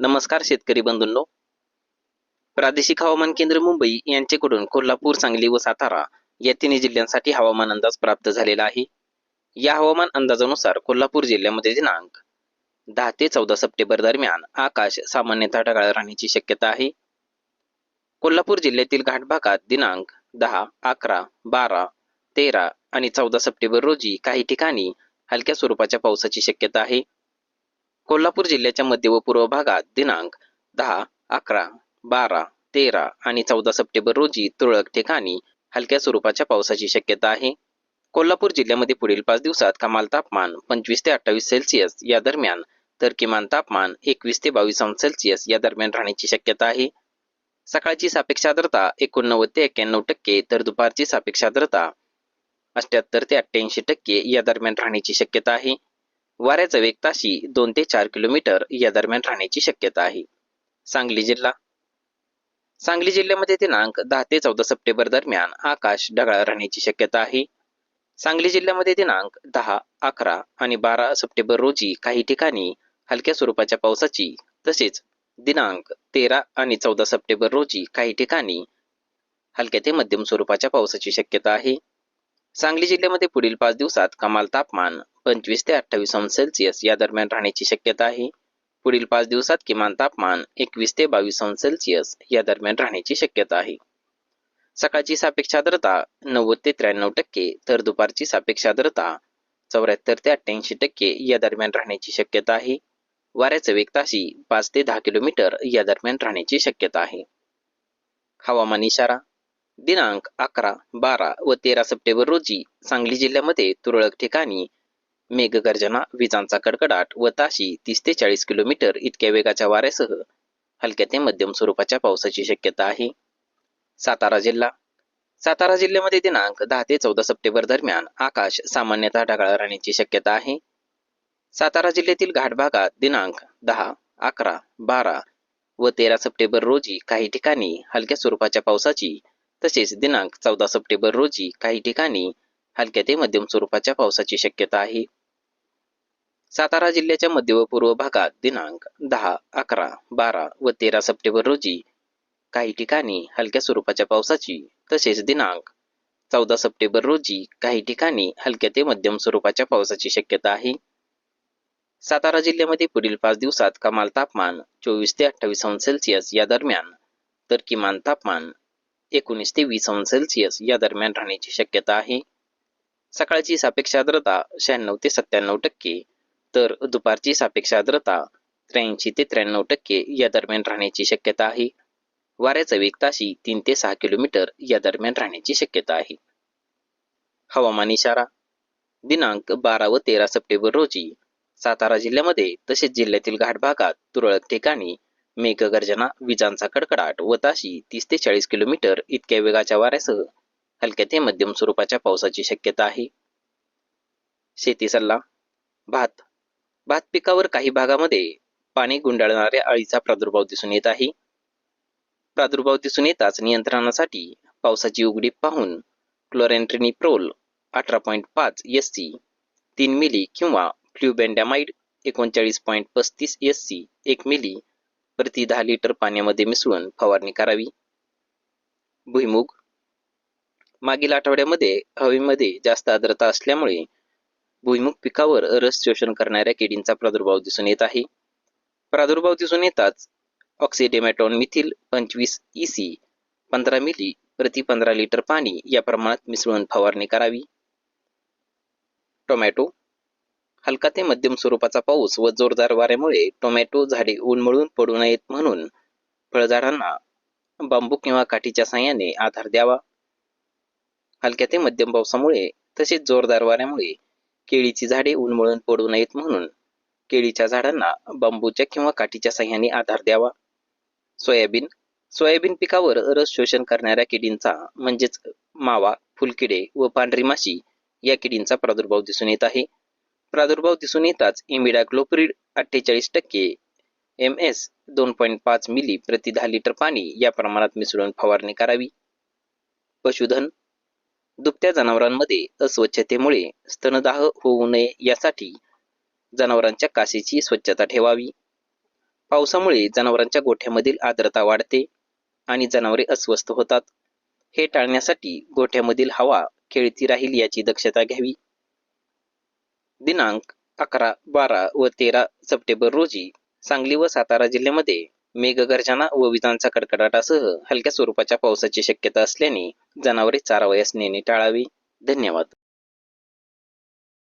नमस्कार शेतकरी बंधूंनो. प्रादेशिक हवामान केंद्र मुंबई यांच्याकडून कोल्हापूर सांगली व सातारा या तिन्ही जिल्ह्यांसाठी हवामान अंदाज प्राप्त झालेला आहे. या हवामान अंदाजानुसार कोल्हापूर जिल्ह्यामध्ये दिनांक दहा ते चौदा सप्टेंबर दरम्यान आकाश सामान्यतः ढगाळ राहण्याची शक्यता आहे. कोल्हापूर जिल्ह्यातील घाट भागात दिनांक दहा अकरा बारा तेरा आणि चौदा सप्टेंबर रोजी काही ठिकाणी हलक्या स्वरूपाच्या पावसाची शक्यता आहे. कोल्हापूर जिल्ह्याच्या मध्य व पूर्व भागात दिनांक दहा अकरा बारा तेरा आणि चौदा सप्टेंबर रोजी तुरळक ठिकाणी हलक्या स्वरूपाच्या पावसाची शक्यता आहे. कोल्हापूर जिल्ह्यामध्ये पुढील पाच दिवसात कमाल तापमान पंचवीस ते अठ्ठावीस सेल्सिअस या दरम्यान तर किमान तापमान एकवीस ते बावीस अंश सेल्सिअस या दरम्यान राहण्याची शक्यता आहे. सकाळची सापेक्ष आर्द्रता एकोणनव्वद ते एक्क्याण्णव टक्के तर दुपारची सापेक्ष आर्द्रता अठ्याहत्तर ते अठ्ठ्याऐंशी टक्के या दरम्यान राहण्याची शक्यता आहे. वाऱ्याचा वेग ताशी दोन ते चार किलोमीटर या दरम्यान राहण्याची शक्यता आहे. सांगली जिल्हा. सांगली जिल्ह्यामध्ये दिनांक दहा ते चौदा सप्टेंबर दरम्यान आकाश ढगाळ राहण्याची शक्यता आहे. सांगली जिल्ह्यामध्ये दिनांक दहा अकरा आणि बारा सप्टेंबर रोजी काही ठिकाणी हलक्या स्वरूपाच्या पावसाची तसेच दिनांक तेरा आणि चौदा सप्टेंबर रोजी काही ठिकाणी हलक्या ते मध्यम स्वरूपाच्या पावसाची शक्यता आहे. सांगली जिल्ह्यामध्ये पुढील पाच दिवसात कमाल तापमान पंचवीस ते अठ्ठावीस अंश सेल्सिअस या दरम्यान राहण्याची शक्यता आहे. पुढील पाच दिवसात किमान तापमान एकवीस ते बावीस अंश सेल्सिअस या दरम्यान राहण्याची शक्यता आहे. सकाळची सापेक्ष आर्द्रता नव्वद ते त्र्याण्णव टक्के तर दुपारची सापेक्ष आर्द्रता चौऱ्याहत्तर ते अठ्ठ्याऐंशी टक्के या दरम्यान राहण्याची शक्यता आहे. वाऱ्याचा वेग ताशी पाच ते दहा किलोमीटर या दरम्यान राहण्याची शक्यता आहे. हवामान इशारा दिनांक अकरा बारा व तेरा सप्टेंबर रोजी सांगली जिल्ह्यामध्ये तुरळक ठिकाणी मेघगर्जना विजांचा कडकडाट व ताशी तीस ते चाळीस किलोमीटर इतक्या वेगाच्या वाऱ्यासह हलक्या ते मध्यम स्वरूपाच्या पावसाची शक्यता आहे. सातारा जिल्हा. सातारा जिल्ह्यामध्ये दिनांक दहा ते चौदा सप्टेंबर दरम्यान आकाश सामान्यतः ढगाळ राहण्याची शक्यता आहे. सातारा जिल्ह्यातील घाट भागात दिनांक दहा अकरा बारा व तेरा सप्टेंबर रोजी काही ठिकाणी हलक्या स्वरूपाच्या पावसाची तसेच दिनांक चौदा सप्टेंबर रोजी काही ठिकाणी हलक्या ते मध्यम स्वरूपाच्या पावसाची शक्यता आहे. सातारा जिल्ह्याच्या मध्य व पूर्व भागात दिनांक दहा अकरा बारा व तेरा सप्टेंबर रोजी काही ठिकाणी हलक्या स्वरूपाच्या पावसाची तसेच दिनांक चौदा सप्टेंबर रोजी काही ठिकाणी हलक्या ते मध्यम स्वरूपाच्या पावसाची शक्यता आहे. सातारा जिल्ह्यामध्ये पुढील पाच दिवसात कमाल तापमान चोवीस ते अठ्ठावीस अंश सेल्सिअस या दरम्यान तर किमान तापमान एकोणीस ते वीस अंश सेल्सिअस या दरम्यान राहण्याची शक्यता आहे. सकाळची सापेक्ष आर्द्रता शहाण्णव ते सत्त्याण्णव टक्के तर दुपारची सापेक्ष आर्द्रता त्र्याऐंशी ते त्र्याण्णव टक्के या दरम्यान राहण्याची शक्यता आहे. वाऱ्याचा वेग ताशी तीन ते सहा किलोमीटर या दरम्यान राहण्याची शक्यता आहे. हवामान इशारा दिनांक बारा व तेरा सप्टेंबर रोजी सातारा जिल्ह्यामध्ये तसेच जिल्ह्यातील घाट भागात तुरळक ठिकाणी मेघगर्जना विजांचा कडकडाट व ताशी तीस ते चाळीस किलोमीटर इतक्या वेगाच्या वाऱ्यासह हलक्या ते मध्यम स्वरूपाच्या पावसाची शक्यता आहे. शेती सल्ला भात भात पिकावर काही भागामध्ये पाणी गुंडाळणाऱ्या अळीचा प्रादुर्भाव दिसून येत आहे. प्रादुर्भाव दिसून येताच नियंत्रणासाठी पावसाची उघडी पाहून क्लोरेंट्रिनिप्रोल अठरा पॉईंट पाच एस सी तीन मिली किंवा फ्ल्युबेंडॅमाइड एकोणचाळीस पॉईंट पस्तीस एस सी एक मिली प्रति दहा लिटर पाण्यामध्ये मिसळून फवारणी करावी. भुईमुग. मागील आठवड्यामध्ये हवेमध्ये जास्त आर्द्रता असल्यामुळे भुईमुग पिकावर रस शोषण करणाऱ्या किडींचा प्रादुर्भाव दिसून येत आहे. प्रादुर्भाव दिसून येताच ऑक्सिडेमॅटॉन मिथिल पंचवीस ईसी पंधरा मिली प्रति पंधरा लिटर पाणी या प्रमाणात मिसळून फवारणी करावी. टोमॅटो. हलका ते मध्यम स्वरूपाचा पाऊस व जोरदार वाऱ्यामुळे टोमॅटो झाडे उन्मळून पडू नयेत म्हणून फळझाडांना बांबू किंवा काठीच्या साह्याने आधार द्यावा. हलक्या ते मध्यम पावसामुळे तसेच जोरदार वाऱ्यामुळे केळीची झाडे उन्मळून पडू नयेत म्हणून केळीच्या झाडांना बांबूच्या किंवा काठीच्या सहाय्याने आधार द्यावा. सोयाबीन सोयाबीन पिकावर रस शोषण करणाऱ्या किडींचा म्हणजेच मावा फुलकिडे व पांढरी माशी या किडींचा प्रादुर्भाव दिसून येत आहे. प्रादुर्भाव दिसून येताच इमिडाक्लोप्रिड अठ्ठेचाळीस टक्के एम एस दोन पॉईंट पाच मिली प्रति दहा लिटर पाणी या प्रमाणात मिसळून फवारणी करावी. पशुधन दुभत्या जनावरांमध्ये अस्वच्छतेमुळे स्तनदाह होऊ नये यासाठी जनावरांच्या कासेची स्वच्छता ठेवावी. पावसामुळे जनावरांच्या गोठ्यामधील आर्द्रता वाढते आणि जनावरे अस्वस्थ होतात. हे टाळण्यासाठी गोठ्यामधील हवा खेळती राहील याची दक्षता घ्यावी. दिनांक अकरा बारा व तेरा सप्टेंबर रोजी सांगली व सातारा जिल्ह्यामध्ये मेघगर्जना व विजांचा कडकडाटासह हलक्या स्वरूपाच्या पावसाची शक्यता असल्याने जनावरे चारावयास नेणे टाळावे. धन्यवाद.